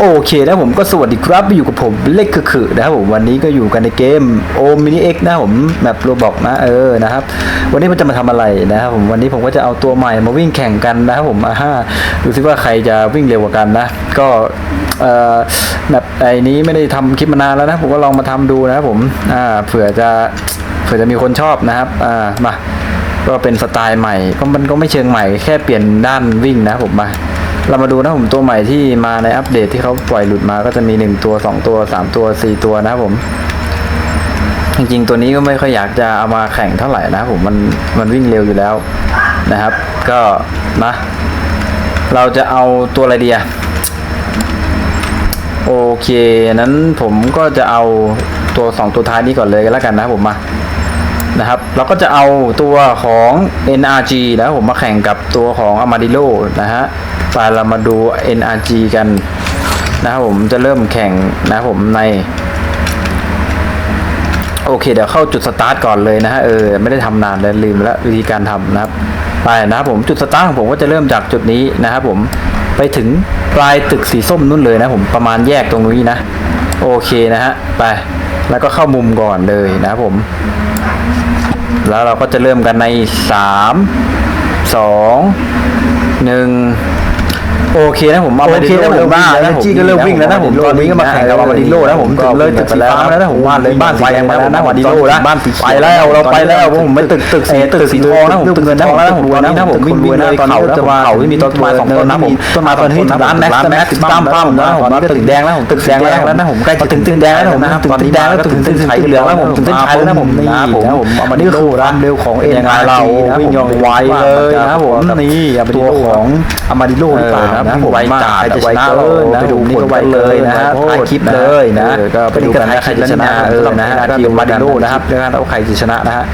โอเคนะผมก็สวัสดีครับอยู่กับผมเล็กคือๆนะครับผมวันนี้ก็อยู่กันในเกมโอมินิเอ็กนะผมแมปโรบอกนะเออนะครับ วันนี้มันจะมาทำอะไรนะครับผมวันนี้ผมก็จะเอาตัวใหม่มาวิ่งแข่งกันนะครับผมอ่าฮะดูซิว่าใครจะวิ่งเร็วกว่ากันนะ ก็เอ่อแบบไอ้นี้ไม่ได้ทำคลิปมานานแล้วนะผมก็ลองมาทำดูนะครับผมอ่าเผื่อจะเผื่อจะมีคนชอบนะครับอ่ามาก็เป็นสไตล์ใหม่ก็มันก็ไม่เชิงใหม่แค่เปลี่ยนด้านวิ่งนะผมมา เรามาดูนะผมตัวใหม่ที่มาในอัปเดตที่เขาปล่อยหลุดมาก็จะมี 1 ตัว 2 ตัว 3 ตัว 4 ตัวนะผม จริงๆ ตัวนี้ก็ไม่ค่อยอยากจะเอามาแข่งเท่าไหร่นะผมมันมันวิ่งเร็วอยู่แล้วนะครับ ก็นะ เราจะเอาตัวอะไรดีอะโอเค นั้นผมก็จะเอาตัว 2 ตัวท้ายนี้ก่อนเลยกันแล้วกันนะผมมา นะครับ เราก็จะเอาตัวของ NRG แล้วผมมาแข่งกับตัวของ Amadillo นะฮะไปเรามาดู NRG กันนะครับผมจะเริ่มแข่งนะครับผมใน โอเค เดี๋ยวเข้าจุดสตาร์ทก่อนเลยนะฮะเออไม่ได้ทำนานเลยลืมแล้ววิธีการทำนะครับ ไปนะครับผมจุดสตาร์ทของผมก็จะเริ่มจากจุดนี้นะครับผมไปถึงปลายตึกสีส้มนู่นเลยนะผมประมาณแยกตรงนี้นะ โอเคนะฮะไป แล้วก็เข้ามุมก่อนเลยนะครับผม แล้วเราก็จะเริ่มกันในสามสองหนึ่ง โอเคนะผมเอาโอเคนะผมว่า Energy ก็เริ่มวิ่งแล้วนะผมตอนนี้ก็มาแข่งกับอามาดิโลนะผมถึงเลยตึกสีฟ้าแล้วนะผมว่าเลยบ้านสีแดงมาแล้วนะอามาดิโลนะบ้านสีไปแล้วเราไปแล้วผมไม่ตึกตึกสีตึกสีทองนะผมตึกเงินนะผมแล้วผมตอนนี้นะผมวิ่งวิ่งเลยตอนนี้เขาจะจะมามาเขาเขาที่ที่มีมีต้ต้นนไม้ไม้สสอองงต้ต้นนนะนะผผมมต้นไม้ตอนนี้ร้านแม็กซ์แม็กซ์ตั้มตั้มนะผมตอนนี้ตึกแดงแล้วผมตึกแดงแล้วนะผมใกล้จะถึงตึกแดงแล้วผมนะตึกแดงแล้วถึงเส้นชัยเหลืองแล้วผมถึงเส้นชัยแล้วนะผมนี่นะผมเอามานี่คือความเร็วของเอ็นยังไงเราวิ่งอย่างไวเลยนะผมนี่ตัวของอามาดิโลหรือเปล่านะวิ่งไวจัดใครจะชนะไวเลเกิยนนะนะไปดูผมนี่ก็ไวเลยนะฮะโอ้โหถ่ายคลิปเลยนะเออก็ไปดูกันนะใครจะชนะเออนะฮะทีทีมมมามาดิดิโลโลนะนะคครัรับบแล้วกันเอาใครจะชนะนะฮะ